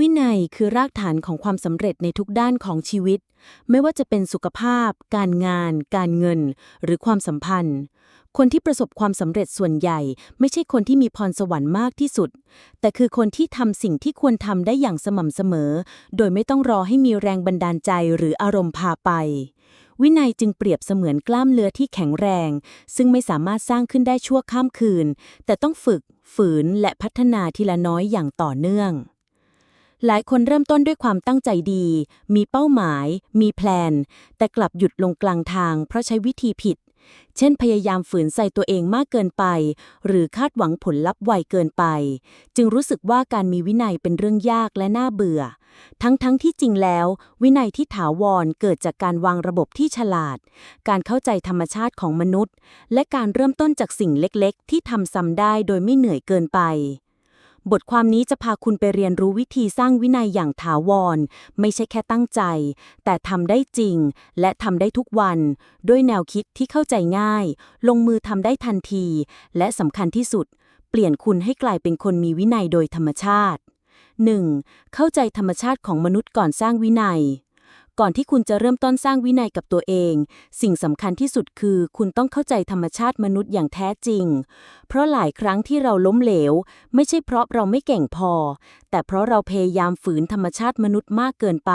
วินัยคือรากฐานของความสำเร็จในทุกด้านของชีวิต ไม่ว่าจะเป็นสุขภาพ การงาน การเงิน หรือความสัมพันธ์ คนที่ประสบความสำเร็จส่วนใหญ่ ไม่ใช่คนที่มีพรสวรรค์มากที่สุด แต่คือคนที่ทำสิ่งที่ควรทำได้อย่างสม่ำเสมอ โดยไม่ต้องรอให้มีแรงบันดาลใจหรืออารมณ์พาไป วินัยจึงเปรียบเสมือนกล้ามเนื้อที่แข็งแรง ซึ่งไม่สามารถสร้างขึ้นได้ชั่วข้ามคืน แต่ต้องฝึก ฝืนและพัฒนาทีละน้อยอย่างต่อเนื่อง หลายคนเริ่มต้นด้วยความตั้งใจดี มีเป้าหมาย มีแพลน แต่กลับหยุดลงกลางทาง เพราะใช้วิธีผิด เช่น พยายามฝืนใส่ตัวเองมากเกินไป หรือคาดหวังผลลัพธ์ไวเกินไป จึงรู้สึกว่าการมีวินัยเป็นเรื่องยากและน่าเบื่อ ทั้งๆทที่จริงแล้ว วินัยที่ถาวรเกิดจากการวางระบบที่ฉลาด การเข้าใจธรรมชาติของมนุษย์ และการเริ่มต้นจากสิ่งเล็กๆ ที่ทำซ้ำได้โดยไม่เหนื่อยเกินไป บทความนี้จะพาคุณไปเรียนรู้วิธีสร้างวินัยอย่างถาวร ไม่ใช่แค่ตั้งใจ แต่ทำได้จริง และทำได้ทุกวัน ด้วยแนวคิดที่เข้าใจง่าย ลงมือทำได้ทันที และสำคัญที่สุด เปลี่ยนคุณให้กลายเป็นคนมีวินัยโดยธรรมชาติ 1. เข้าใจธรรมชาติของมนุษย์ก่อนสร้างวินัย ก่อนที่คุณจะเริ่มต้นสร้างวินัยกับตัวเอง สิ่งสำคัญที่สุดคือ คุณต้องเข้าใจธรรมชาติมนุษย์อย่างแท้จริง เพราะหลายครั้งที่เราล้มเหลว ไม่ใช่เพราะเราไม่เก่งพอ แต่เพราะเราพยายามฝืนธรรมชาติมนุษย์มากเกินไป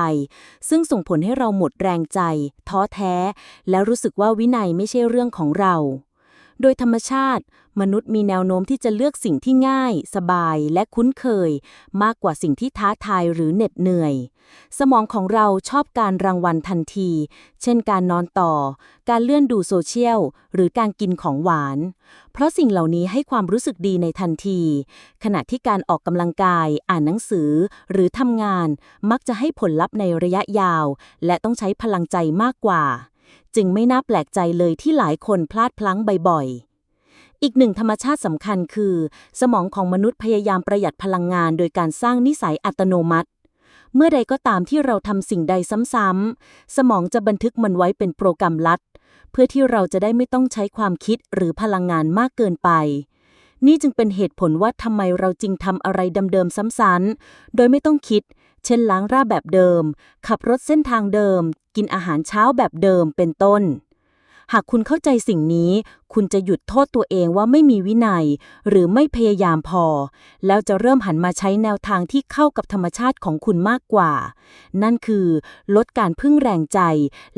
ซึ่งส่งผลให้เราหมดแรงใจ ท้อแท้ และรู้สึกว่าวินัยไม่ใช่เรื่องของเรา โดยธรรมชาติ มนุษย์มีแนวโน้มที่จะเลือกสิ่งที่ง่าย สบายและคุ้นเคย มากกว่าสิ่งที่ท้าทายหรือเหน็ดเหนื่อย สมองของเราชอบการรางวัลทันที เช่นการนอนต่อ การเลื่อนดูโซเชียล หรือการกินของหวาน เพราะสิ่งเหล่านี้ให้ความรู้สึกดีในทันที ขณะที่การออกกำลังกาย อ่านหนังสือ หรือทำงาน มักจะให้ผลลัพธ์ในระยะยาว และต้องใช้พลังใจมากกว่า จึงไม่น่าแปลกใจเลยที่หลายคนพลาดพลั้งบ่อยๆ อีกหนึ่งธรรมชาติสำคัญคือ สมองของมนุษย์พยายามประหยัดพลังงานโดยการสร้างนิสัยอัตโนมัติ เมื่อใดก็ตามที่เราทำสิ่งใดซ้ำๆ สมองจะบันทึกมันไว้เป็นโปรแกรมลัด เพื่อที่เราจะได้ไม่ต้องใช้ความคิดหรือพลังงานมากเกินไปนี่จึงเป็นเหตุผลว่าทำไมเราจึงทำอะไรเดิมๆซ้ำๆ โดยไม่ต้องคิด เช่นล้างราแบบเดิม ขับรถเส้นทางเดิม กินอาหารเช้าแบบเดิมเป็นต้น หากคุณเข้าใจสิ่งนี้ คุณจะหยุดโทษตัวเองว่าไม่มีวินัย หรือไม่พยายามพอ แล้วจะเริ่มหันมาใช้แนวทางที่เข้ากับธรรมชาติของคุณมากกว่า นั่นคือ ลดการพึ่งแรงใจ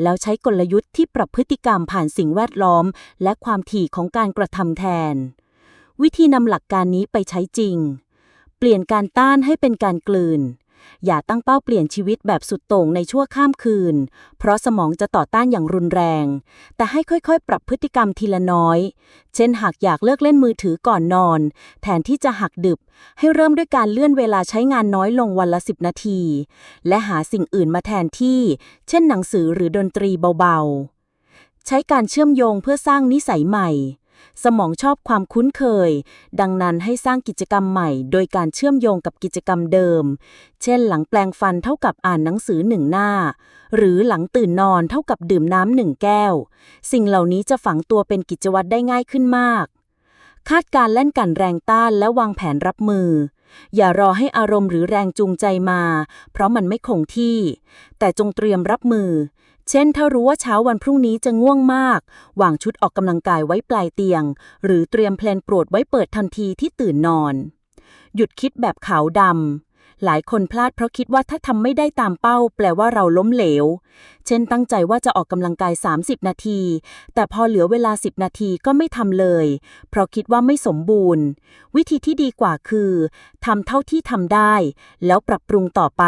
แล้วใช้กลยุทธ์ที่ปรับพฤติกรรมผ่านสิ่งแวดล้อม และความถี่ของการกระทำแทน วิธีนำหลักการนี้ไปใช้จริง เปลี่ยนการต้านให้เป็นการกลืน อย่าตั้งเป้าเปลี่ยนชีวิตแบบสุดโต่งในชั่วข้ามคืน เพราะสมองจะต่อต้านอย่างรุนแรง แต่ให้ค่อยๆ ปรับพฤติกรรมทีละน้อย เช่นหากอยากเลิกเล่นมือถือก่อนนอน แทนที่จะหักดึบ ให้เริ่มด้วยการเลื่อนเวลาใช้งานน้อยลงวันละ 10 นาที และหาสิ่งอื่นมาแทนที่ เช่นหนังสือหรือดนตรีเบาๆ ใช้การเชื่อมโยงเพื่อสร้างนิสัยใหม่ สมองชอบความคุ้นเคย ดังนั้นให้สร้างกิจกรรมใหม่ โดยการเชื่อมโยงกับกิจกรรมเดิม เช่น หลังแปลงฟันเท่ากับอ่านหนังสือหนึ่งหน้า หรือหลังตื่นนอนเท่ากับดื่มน้ำหนึ่งแก้ว สิ่งเหล่านี้จะฝังตัวเป็นกิจวัตรได้ง่ายขึ้นมาก คาดการเล่นกันแรงต้านและวางแผนรับมือ อย่ารอให้อารมณ์หรือแรงจูงใจมา เพราะมันไม่คงที่ แต่จงเตรียมรับมือ เช่น ถ้ารู้ว่าเช้าวันพรุ่งนี้จะง่วงมาก วางชุดออกกำลังกายไว้ปลายเตียง หรือเตรียมเพลนโปรดไว้เปิดทันทีที่ตื่นนอน หยุดคิดแบบขาวดำหลายคนพลาดเพราะคิดว่าถ้าทำไม่ได้ตามเป้า แปลว่าเราล้มเหลว เช่นตั้งใจว่าจะออกกำลังกาย 30 นาที แต่พอเหลือเวลา 10 นาทีก็ไม่ทำเลย เพราะคิดว่าไม่สมบูรณ์ วิธีที่ดีกว่าคือทำเท่าที่ทำได้ แล้วปรับปรุงต่อไป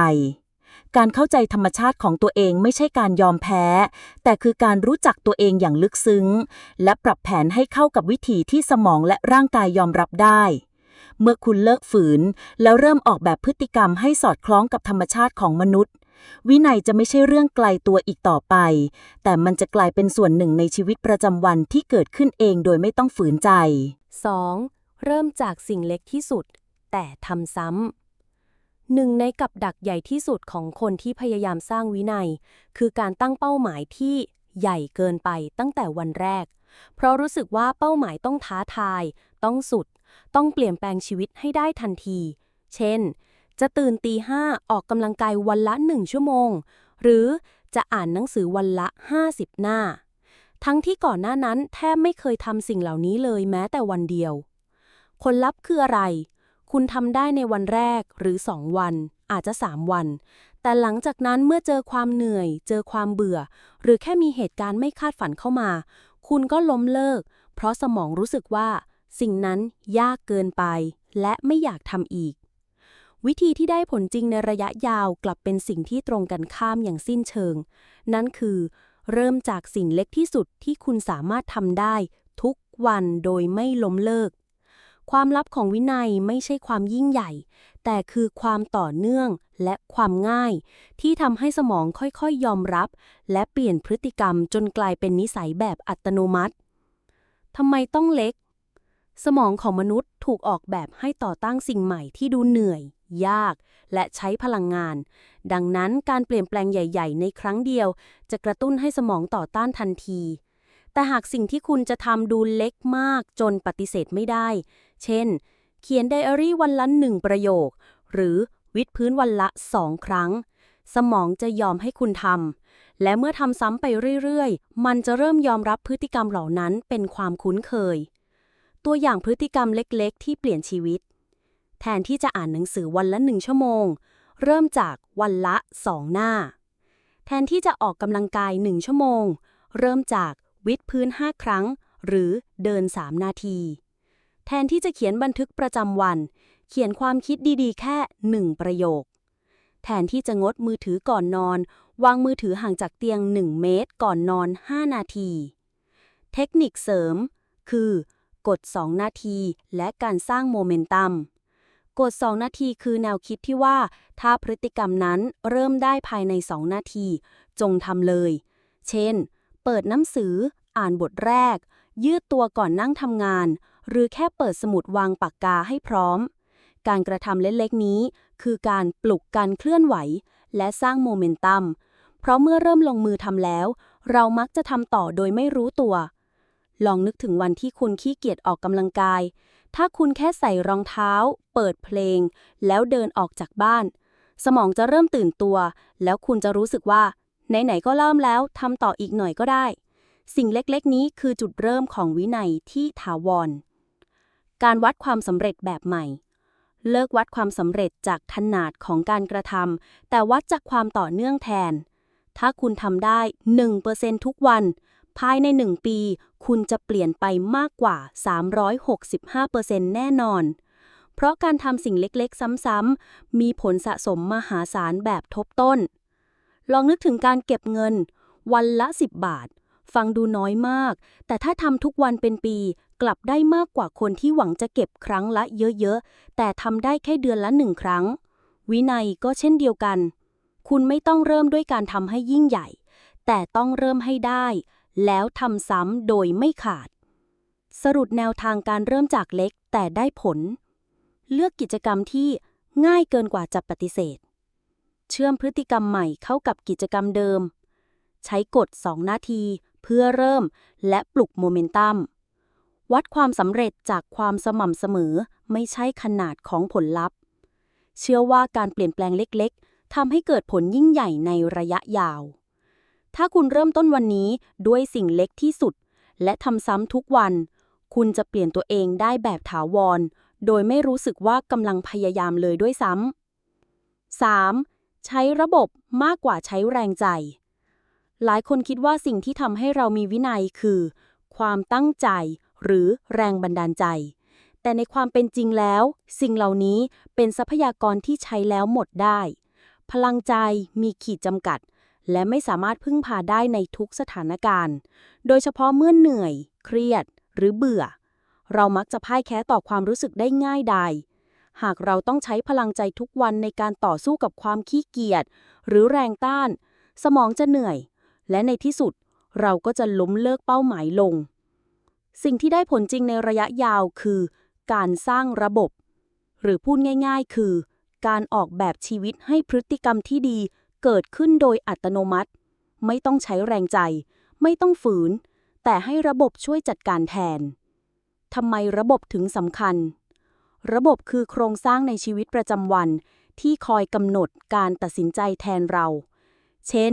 การเข้าใจธรรมชาติของตัวเองไม่ใช่การยอมแพ้ แต่คือการรู้จักตัวเองอย่างลึกซึ้ง และปรับแผนให้เข้ากับวิธีที่สมองและร่างกายยอมรับได้ เมื่อคุณเลิกฝืน แล้วเริ่มออกแบบพฤติกรรมให้สอดคล้องกับธรรมชาติของมนุษย์ วินัยจะไม่ใช่เรื่องไกลตัวอีกต่อไป แต่มันจะกลายเป็นส่วนหนึ่งในชีวิตประจำวันที่เกิดขึ้นเองโดยไม่ต้องฝืนใจ 2. เริ่มจากสิ่งเล็กที่สุด แต่ทำซ้ำ หนึ่งในกับดักใหญ่ที่สุดของคนที่พยายามสร้างวินัย คือการตั้งเป้าหมายที่ใหญ่เกินไปตั้งแต่วันแรก เพราะรู้สึกว่าเป้าหมายต้องท้าทาย ต้องสุด ต้องเปลี่ยนแปลงชีวิตให้ได้ทันที เช่น จะตื่นตีห้าออกกำลังกายวันละหนึ่งชั่วโมง หรือจะอ่านหนังสือวันละ 50 หน้า ทั้งที่ก่อนหน้านั้นแทบไม่เคยทำสิ่งเหล่านี้เลยแม้แต่วันเดียว ผลลัพธ์คืออะไร คุณทำได้ในวันแรกหรือ 2 วัน อาจจะ 3 วัน แต่หลังจากนั้นเมื่อเจอความเหนื่อย เจอความเบื่อ หรือแค่มีเหตุการณ์ไม่คาดฝันเข้ามา คุณก็ล้มเลิก เพราะสมองรู้สึกว่า สิ่งนั้นยากเกินไป และไม่อยากทำอีก วิธีที่ได้ผลจริงในระยะยาวกลับเป็นสิ่งที่ตรงกันข้ามอย่างสิ้นเชิง นั่นคือ เริ่มจากสิ่งเล็กที่สุดที่คุณสามารถทำได้ ทุกวันโดยไม่ล้มเลิก ความลับของวินัยไม่ใช่ความยิ่งใหญ่ แต่คือความต่อเนื่องและความง่าย ที่ทำให้สมองค่อยๆยอมรับ และเปลี่ยนพฤติกรรมจนกลายเป็นนิสัยแบบอัตโนมัติทำไมต้องเล็ก สมองของมนุษย์ถูกออกแบบให้ต่อตั้งสิ่งใหม่ที่ดูเหนื่อย ยาก และใช้พลังงาน ดังนั้นการเปลี่ยนแปลงใหญ่ ๆ ในครั้งเดียว จะกระตุ้นให้สมองต่อต้านทันที แต่หากสิ่งที่คุณจะทำดูเล็กมากจนปฏิเสธไม่ได้ เช่น เขียนไดอารี่วันละหนึ่งประโยค หรือวิดพื้นวันละสองครั้ง สมองจะยอมให้คุณทำ และเมื่อทำซ้ำไปเรื่อยๆ มันจะเริ่มยอมรับพฤติกรรมเหล่านั้นเป็นความคุ้นเคย ตัวอย่างพฤติกรรมเล็กๆ ที่เปลี่ยนชีวิต แทนที่จะอ่านหนังสือวันละหนึ่งชั่วโมง เริ่มจากวันละสองหน้า แทนที่จะออกกำลังกายหนึ่งชั่วโมง เริ่มจาก วิดพื้น 5 ครั้ง หรือเดิน 3 นาที แทนที่จะเขียนบันทึกประจำวัน เขียนความคิดดีๆ แค่ 1 ประโยค แทนที่จะงดมือถือก่อนนอน วางมือถือห่างจากเตียง 1 เมตรก่อนนอน 5 นาที เทคนิคเสริม คือกด 2 นาทีและการสร้างโมเมนตัมกด 2 นาทีคือแนวคิดที่ว่า ถ้าพฤติกรรมนั้นเริ่มได้ภายใน 2 นาที จงทำเลย เช่น เปิดหนังสือ อ่านบทแรก ยืดตัวก่อนนั่งทำงาน หรือแค่เปิดสมุดวางปากกาให้พร้อม การกระทำเล็กๆนี้ คือการปลุกการเคลื่อนไหว และสร้างโมเมนตัม เพราะเมื่อเริ่มลงมือทำแล้ว เรามักจะทำต่อโดยไม่รู้ตัว ลองนึกถึงวันที่คุณขี้เกียจออกกำลังกาย ถ้าคุณแค่ใส่รองเท้า เปิดเพลง แล้วเดินออกจากบ้าน สมองจะเริ่มตื่นตัว แล้วคุณจะรู้สึกว่า ไหนๆก็เริ่มแล้วทำต่ออีกหน่อยก็ได้ สิ่งเล็กๆ นี้คือจุดเริ่มของวินัยที่ถาวร การวัดความสำเร็จแบบใหม่ เลิกวัดความสำเร็จจากขนาดของการกระทำแต่วัดจากความต่อเนื่องแทน ถ้าคุณทำได้ 1%ทุกวัน ภายใน 1 ปี คุณจะเปลี่ยนไปมากกว่า 365%แน่นอนเพราะการทำสิ่งเล็กๆ ซ้ำๆ มีผลสะสมมหาศาลแบบทบต้น ลองนึกถึงการเก็บเงิน วันละ 10 บาท ฟังดูน้อยมาก แต่ถ้าทำทุกวันเป็นปี กลับได้มากกว่าคนที่หวังจะเก็บครั้งละเยอะๆ แต่ทำได้แค่เดือนละหนึ่งครั้ง วินัยก็เช่นเดียวกัน คุณไม่ต้องเริ่มด้วยการทำให้ยิ่งใหญ่ แต่ต้องเริ่มให้ได้ แล้วทำซ้ำโดยไม่ขาด สรุปแนวทางการเริ่มจากเล็กแต่ได้ผล เลือกกิจกรรมที่ง่ายเกินกว่าจะปฏิเสธ เชื่อมพฤติกรรมใหม่เข้ากับกิจกรรมเดิม ใช้กฎ 2 นาทีเพื่อเริ่มและปลุกโมเมนตัม วัดความสำเร็จจากความสม่ำเสมอไม่ใช่ขนาดของผลลัพธ์ เชื่อว่าการเปลี่ยนแปลงเล็กๆทำให้เกิดผลยิ่งใหญ่ในระยะยาว ถ้าคุณเริ่มต้นวันนี้ด้วยสิ่งเล็กที่สุด และทำซ้ำทุกวัน คุณจะเปลี่ยนตัวเองได้แบบถาวร โดยไม่รู้สึกว่ากำลังพยายามเลยด้วยซ้ำ 3. ใช้ระบบมากกว่าใช้แรงใจ หลายคนคิดว่าสิ่งที่ทำให้เรามีวินัยคือ ความตั้งใจ หรือแรงบันดาลใจ แต่ในความเป็นจริงแล้ว สิ่งเหล่านี้เป็นทรัพยากรที่ใช้แล้วหมดได้ พลังใจมีขีดจำกัด และไม่สามารถพึ่งพาได้ในทุกสถานการณ์ โดยเฉพาะเมื่อเหนื่อย เครียด หรือเบื่อ เรามักจะพ่ายแพ้ต่อความรู้สึกได้ง่ายดาย หากเราต้องใช้พลังใจทุกวันในการต่อสู้กับความขี้เกียจหรือแรงต้าน สมองจะเหนื่อย และในที่สุดเราก็จะล้มเลิกเป้าหมายลง สิ่งที่ได้ผลจริงในระยะยาวคือ การสร้างระบบ หรือพูดง่าย ๆ คือ การออกแบบชีวิตให้พฤติกรรมที่ดีเกิดขึ้นโดยอัตโนมัติ ไม่ต้องใช้แรงใจ ไม่ต้องฝืน แต่ให้ระบบช่วยจัดการแทนทำไมระบบถึงสำคัญ ระบบคือโครงสร้างในชีวิตประจำวัน ที่คอยกำหนดการตัดสินใจแทนเรา เช่น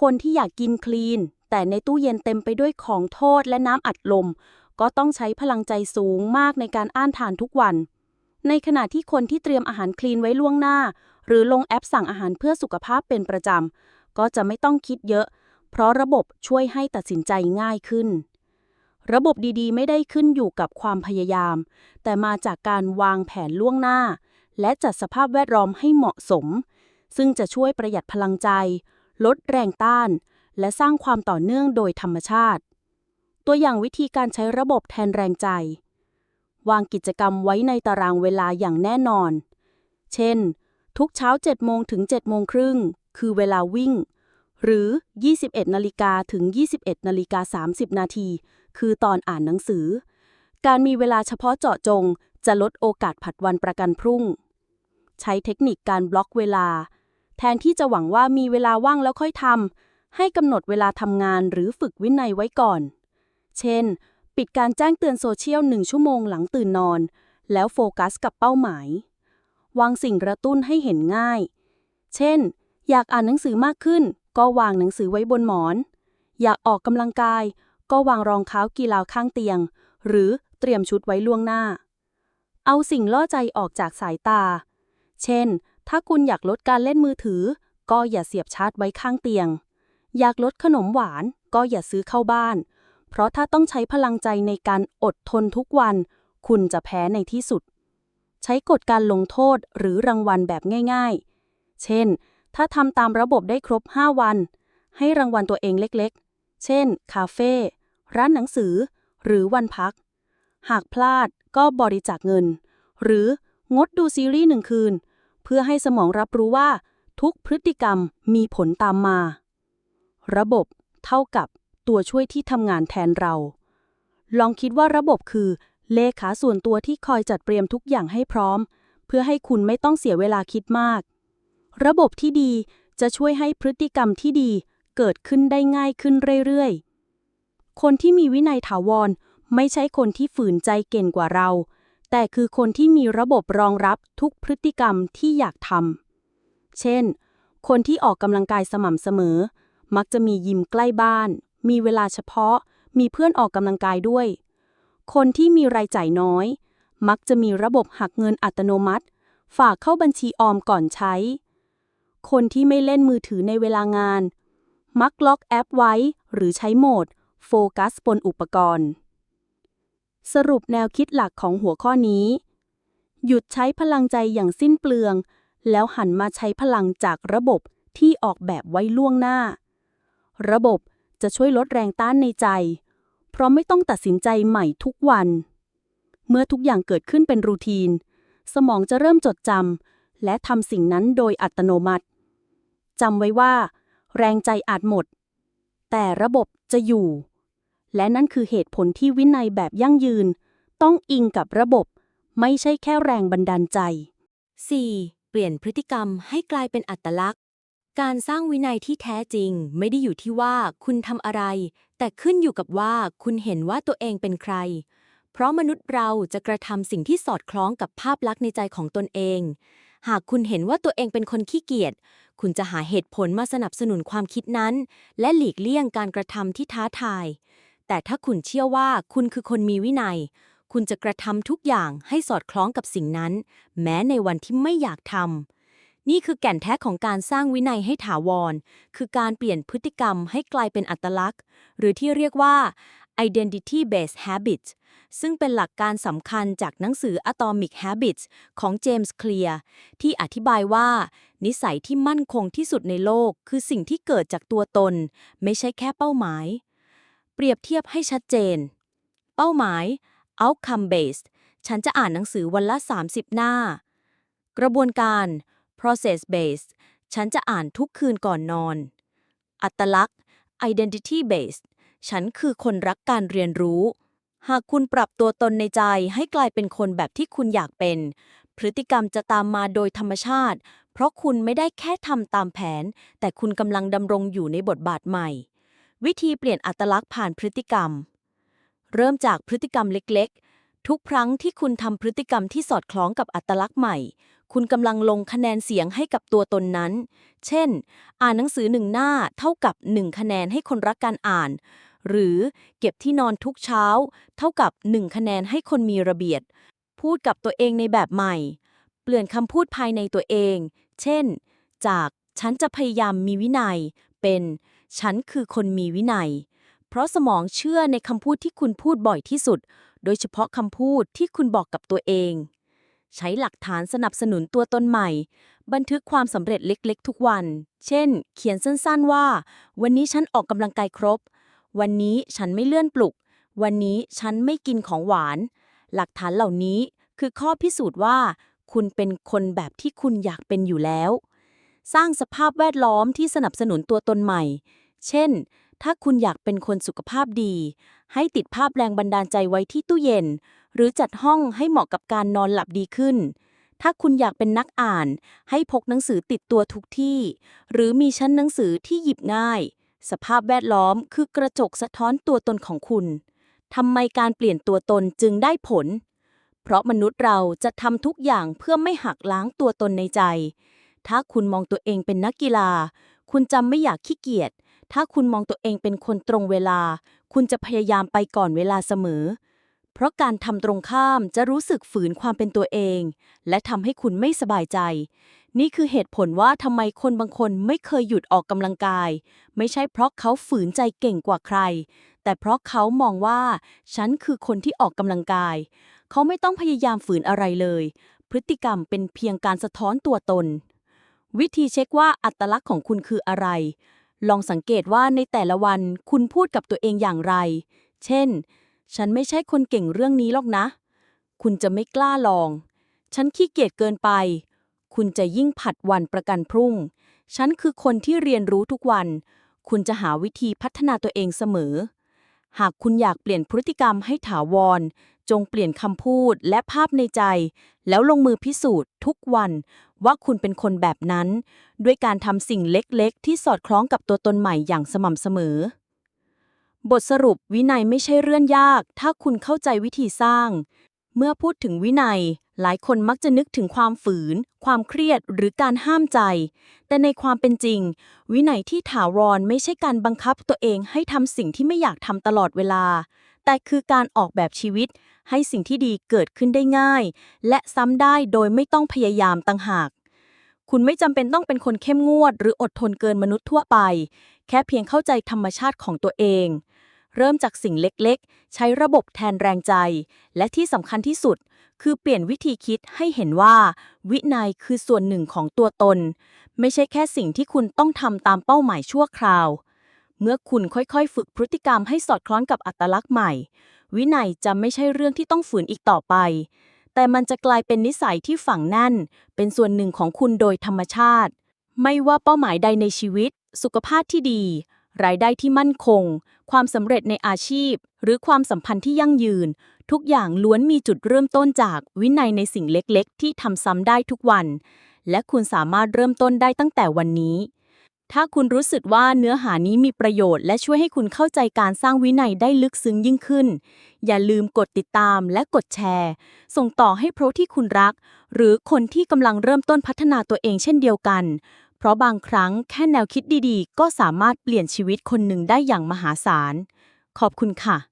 คนที่อยากกินคลีน แต่ในตู้เย็นเต็มไปด้วยของโทษและน้ำอัดลม ก็ต้องใช้พลังใจสูงมากในการอ่านทานทุกวัน ในขณะที่คนที่เตรียมอาหารคลีนไว้ล่วงหน้า หรือลงแอปสั่งอาหารเพื่อสุขภาพเป็นประจำ ก็จะไม่ต้องคิดเยอะ เพราะระบบช่วยให้ตัดสินใจง่ายขึ้น ระบบดีๆ ไม่ได้ขึ้นอยู่กับความพยายาม แต่มาจากการวางแผนล่วงหน้า และจัดสภาพแวดล้อมให้เหมาะสม ซึ่งจะช่วยประหยัดพลังใจ ลดแรงต้าน และสร้างความต่อเนื่องโดยธรรมชาติ ตัวอย่างวิธีการใช้ระบบแทนแรงใจ วางกิจกรรมไว้ในตารางเวลาอย่างแน่นอน เช่น ทุกเช้า7โมงถึง7โมงครึ่งคือเวลาวิ่ง หรือ 21นาฬิกาถึง 21นาฬิกา30นาที คือตอนอ่านหนังสือ การมีเวลาเฉพาะเจาะจง จะลดโอกาสผัดวันประกันพรุ่ง ใช้เทคนิคการบล็อกเวลา แทนที่จะหวังว่ามีเวลาว่างแล้วค่อยทำให้กำหนดเวลาทำงานหรือฝึกวินัยไว้ก่อน เช่น ปิดการแจ้งเตือนโซเชียลหนึ่งชั่วโมงหลังตื่นนอน แล้วโฟกัสกับเป้าหมายวางสิ่งกระตุ้นให้เห็นง่าย เช่น อยากอ่านหนังสือมากขึ้น ก็วางหนังสือไว้บนหมอน อยากออกกำลังกาย ก็วางรองเท้ากีฬาข้างเตียง หรือเตรียมชุดไว้ล่วงหน้า เอาสิ่งล่อใจออกจากสายตา เช่น ถ้าคุณอยากลดการเล่นมือถือ ก็อย่าเสียบชาร์จไว้ข้างเตียง อยากลดขนมหวานก็อย่าซื้อเข้าบ้าน เพราะถ้าต้องใช้พลังใจในการอดทนทุกวัน คุณจะแพ้ในที่สุด ใช้กฎการลงโทษหรือรางวัลแบบง่ายๆ เช่น ถ้าทำตามระบบได้ครบ 5 วัน ให้รางวัลตัวเองเล็กๆ เช่น คาเฟ่ ร้านหนังสือ หรือวันพัก หากพลาดก็บริจาคเงิน หรืองดดูซีรีส์หนึ่งคืน เพื่อให้สมองรับรู้ว่า ทุกพฤติกรรมมีผลตามมา ระบบเท่ากับตัวช่วยที่ทำงานแทนเรา ลองคิดว่าระบบคือ เลขาส่วนตัวที่คอยจัดเตรียมทุกอย่างให้พร้อม เพื่อให้คุณไม่ต้องเสียเวลาคิดมาก ระบบที่ดีจะช่วยให้พฤติกรรมที่ดีเกิดขึ้นได้ง่ายขึ้นเรื่อยๆ คนที่มีวินัยถาวร ไม่ใช่คนที่ฝืนใจเก่งกว่าเรา แต่คือคนที่มีระบบรองรับทุกพฤติกรรมที่อยากทำเช่น คนที่ออกกำลังกายสม่ำเสมอ มักจะมียิมใกล้บ้าน มีเวลาเฉพาะ มีเพื่อนออกกำลังกายด้วย คนที่มีรายจ่ายน้อย มักจะมีระบบหักเงินอัตโนมัติ ฝากเข้าบัญชีออมก่อนใช้ คนที่ไม่เล่นมือถือในเวลางาน มักล็อกแอปไว้หรือใช้โหมด โฟกัสบนอุปกรณ์ สรุปแนวคิดหลักของหัวข้อนี้ หยุดใช้พลังใจอย่างสิ้นเปลือง แล้วหันมาใช้พลังจากระบบที่ออกแบบไว้ล่วงหน้า ระบบจะช่วยลดแรงต้านในใจ เพราะไม่ต้องตัดสินใจใหม่ทุกวัน เมื่อทุกอย่างเกิดขึ้นเป็นรูทีน สมองจะเริ่มจดจำและทำสิ่งนั้นโดยอัตโนมัติจำไว้ว่า แรงใจอาจหมด แต่ระบบจะอยู่ และนั่นคือเหตุผลที่วินัยแบบยั่งยืน ต้องอิงกับระบบ ไม่ใช่แค่แรงบันดาลใจ 4. เปลี่ยนพฤติกรรมให้กลายเป็นอัตลักษณ์ การสร้างวินัยที่แท้จริง ไม่ได้อยู่ที่ว่าคุณทำอะไร แต่ขึ้นอยู่กับว่าคุณเห็นว่าตัวเองเป็นใคร เพราะมนุษย์เราจะกระทำสิ่งที่สอดคล้องกับภาพลักษณ์ในใจของตนเอง หากคุณเห็นว่าตัวเองเป็นคนขี้เกียจ คุณจะหาเหตุผลมาสนับสนุนความคิดนั้น และหลีกเลี่ยงการกระทำที่ท้าทาย แต่ถ้าคุณเชื่อว่าคุณคือคนมีวินัย คุณจะกระทำทุกอย่างให้สอดคล้องกับสิ่งนั้น แม้ในวันที่ไม่อยากทำนี่คือแก่นแท้ของการสร้างวินัยให้ถาวร คือการเปลี่ยนพฤติกรรมให้กลายเป็นอัตลักษณ์ หรือที่เรียกว่า identity based habits ซึ่งเป็นหลักการสำคัญจากหนังสือ Atomic Habits ของเจมส์เคลียร์ที่อธิบายว่า นิสัยที่มั่นคงที่สุดในโลก คือสิ่งที่เกิดจากตัวตน ไม่ใช่แค่เป้าหมาย รียบเทียบให้ชัดเจน เป้าหมาย outcome based ฉันจะอ่านหนังสือวันละ 30 หน้า กระบวนการ process based ฉันจะอ่านทุกคืนก่อนนอน อัตลักษณ์ identity based ฉันคือคนรักการเรียนรู้ หากคุณปรับตัวตนในใจให้กลายเป็นคนแบบที่คุณอยากเป็น พฤติกรรมจะตามมาโดยธรรมชาติ เพราะคุณไม่ได้แค่ทำตามแผน แต่คุณกำลังดำรงอยู่ในบทบาทใหม่ วิธีเปลี่ยนอัตลักษณ์ผ่านพฤติกรรม เริ่มจากพฤติกรรมเล็กๆ ทุกครั้งที่คุณทำพฤติกรรมที่สอดคล้องกับอัตลักษณ์ใหม่ คุณกำลังลงคะแนนเสียงให้กับตัวตนนั้น เช่น อ่านหนังสือหนึ่งหน้าเท่ากับหนึ่งคะแนนให้คนรักการอ่าน หรือเก็บที่นอนทุกเช้า เท่ากับหนึ่งคะแนนให้คนมีระเบียบ พูดกับตัวเองในแบบใหม่ เปลี่ยนคำพูดภายในตัวเอง เช่น จากฉันจะพยายามมีวินัยเป็น ฉันคือคนมีวินัย เพราะสมองเชื่อในคำพูดที่คุณพูดบ่อยที่สุด โดยเฉพาะคำพูดที่คุณบอกกับตัวเอง ใช้หลักฐานสนับสนุนตัวตนใหม่ บันทึกความสำเร็จเล็กๆ ทุกวัน เช่น เขียนสั้นๆว่า วันนี้ฉันออกกำลังกายครบ วันนี้ฉันไม่เลื่อนปลุก วันนี้ฉันไม่กินของหวาน หลักฐานเหล่านี้คือข้อพิสูจน์ว่า คุณเป็นคนแบบที่คุณอยากเป็นอยู่แล้วสร้างสภาพแวดล้อมที่สนับสนุนตัวตนใหม่ เช่น ถ้าคุณอยากเป็นคนสุขภาพดี ให้ติดภาพแรงบันดาลใจไว้ที่ตู้เย็น หรือจัดห้องให้เหมาะกับการนอนหลับดีขึ้น ถ้าคุณอยากเป็นนักอ่าน ให้พกหนังสือติดตัวทุกที่ หรือมีชั้นหนังสือที่หยิบง่าย สภาพแวดล้อมคือกระจกสะท้อนตัวตนของคุณทำไมการเปลี่ยนตัวตนจึงได้ผล เพราะมนุษย์เราจะทำทุกอย่างเพื่อไม่หักล้างตัวตนในใจ ถ้าคุณมองตัวเองเป็นนักกีฬา คุณจะไม่อยากขี้เกียจ ถ้าคุณมองตัวเองเป็นคนตรงเวลา คุณจะพยายามไปก่อนเวลาเสมอ เพราะการทำตรงข้ามจะรู้สึกฝืนความเป็นตัวเอง และทำให้คุณไม่สบายใจ นี่คือเหตุผลว่าทำไมคนบางคนไม่เคยหยุดออกกำลังกาย ไม่ใช่เพราะเขาฝืนใจเก่งกว่าใคร แต่เพราะเขามองว่า ฉันคือคนที่ออกกำลังกาย เขาไม่ต้องพยายามฝืนอะไรเลย พฤติกรรมเป็นเพียงการสะท้อนตัวตน วิธีเช็คว่าอัตลักษณ์ของคุณคืออะไร ลองสังเกตว่าในแต่ละวันคุณพูดกับตัวเองอย่างไร เช่น ฉันไม่ใช่คนเก่งเรื่องนี้หรอกนะ คุณจะไม่กล้าลอง ฉันขี้เกียจเกินไป คุณจะยิ่งผัดวันประกันพรุ่ง ฉันคือคนที่เรียนรู้ทุกวัน คุณจะหาวิธีพัฒนาตัวเองเสมอ หากคุณอยากเปลี่ยนพฤติกรรมให้ถาวร จงเปลี่ยนคำพูดและภาพในใจ แล้วลงมือพิสูจน์ทุกวันว่าคุณเป็นคนแบบนั้น ด้วยการทำสิ่งเล็กๆ ที่สอดคล้องกับตัวตนใหม่อย่างสม่ำเสมอ บทสรุปวินัยไม่ใช่เรื่องยาก ถ้าคุณเข้าใจวิธีสร้าง เมื่อพูดถึงวินัย หลายคนมักจะนึกถึงความฝืน ความเครียดหรือการห้ามใจ แต่ในความเป็นจริง วินัยที่ถาวรไม่ใช่การบังคับตัวเองให้ทำสิ่งที่ไม่อยากทำตลอดเวลาแต่คือการออกแบบชีวิต ให้สิ่งที่ดีเกิดขึ้นได้ง่าย และซ้ำได้โดยไม่ต้องพยายามต่างหาก คุณไม่จำเป็นต้องเป็นคนเข้มงวด หรืออดทนเกินมนุษย์ทั่วไป แค่เพียงเข้าใจธรรมชาติของตัวเอง เริ่มจากสิ่งเล็กๆ ใช้ระบบแทนแรงใจ และที่สำคัญที่สุด คือเปลี่ยนวิธีคิดให้เห็นว่า วินัยคือส่วนหนึ่งของตัวตน ไม่ใช่แค่สิ่งที่คุณต้องทำตามเป้าหมายชั่วคราวเมื่อคุณค่อยๆ ฝึกพฤติกรรมให้สอดคล้องกับอัตลักษณ์ใหม่ วินัยจะไม่ใช่เรื่องที่ต้องฝืนอีกต่อไป แต่มันจะกลายเป็นนิสัยที่ฝังแน่น เป็นส่วนหนึ่งของคุณโดยธรรมชาติ ไม่ว่าเป้าหมายใดในชีวิต สุขภาพที่ดี รายได้ที่มั่นคง ความสำเร็จในอาชีพ หรือความสัมพันธ์ที่ยั่งยืน ทุกอย่างล้วนมีจุดเริ่มต้นจากวินัยในสิ่งเล็กๆ ที่ทำซ้ำได้ทุกวัน และคุณสามารถเริ่มต้นได้ตั้งแต่วันนี้ ถ้าคุณรู้สึกว่าเนื้อหานี้มีประโยชน์และช่วยให้คุณเข้าใจการสร้างวินัยได้ลึกซึ้งยิ่งขึ้น อย่าลืมกดติดตามและกดแชร์ ส่งต่อให้โปรที่คุณรัก หรือคนที่กำลังเริ่มต้นพัฒนาตัวเองเช่นเดียวกัน เพราะบางครั้งแค่แนวคิดดีๆ ก็สามารถเปลี่ยนชีวิตคนหนึ่งได้อย่างมหาศาล ขอบคุณค่ะ